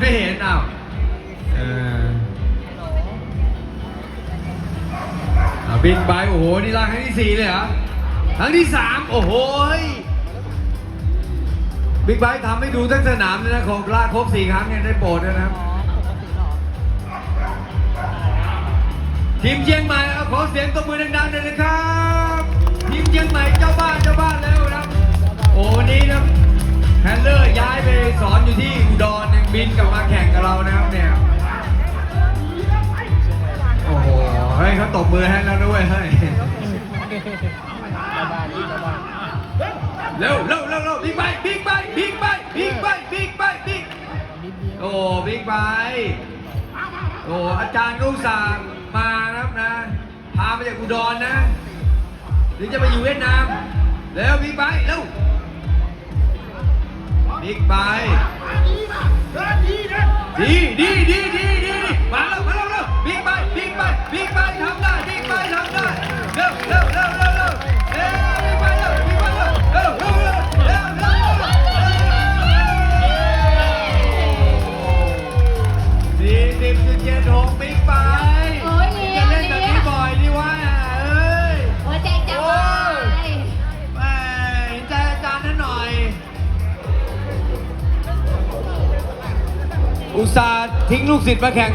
ไม่เห็นอ้าวเอออะบิ๊กไบค์โอ้โห นี่ลากครั้งที่สี่เลยเหรอครั้งที่สามโอ้โหยบิ๊กไบค์ทำให้ดูทั้งสนามเลยนะของลากครบสี่ครั้งเนี่ยได้โปรดนะครับทีมเชียงใหม่เอาขอเสียงตบมือดังๆเลยนะครับ ฮ้ยเขาตบมือให้แล้วด้วยเฮ้ยเร็วเร็วเร็วเร็วบิ๊กไบค์บิ๊กไบค์บิ๊กไบค์บิ๊กไบค์บิ๊กไบค์บิ๊กโอ้บิ๊กไบค์โอ้อาจารย์ก็อุตส่าห์มานะครับนะ พามาจากอุดรนะหรือจะไปอยู่เวียดนามเร็วบิ๊กไบค์เร็วบิ๊กไบค์ดีดีดีดีดี บิ๊กไบค์บิ๊กไบค์ทำได้บิ๊กไบค์ทำได้เร็วเร็วเร็วเร็วเร็วเร็วบิ๊กไบค์เร็วบิ๊กไบค์เร็วเร็วเร็วเร็วเร็วเร็วสี่สิบจุดเจ็ดหกบิ๊กไบค์โอ้ยเลี้จะยงเล่นแบบนี้บ่อยดีวะเอ้ยหัวใจจะวายแม่เห็นใจอาจารย์นั่นหน่อย อุตส่าห์ทิ้งลูกศิษย์มาแข่ง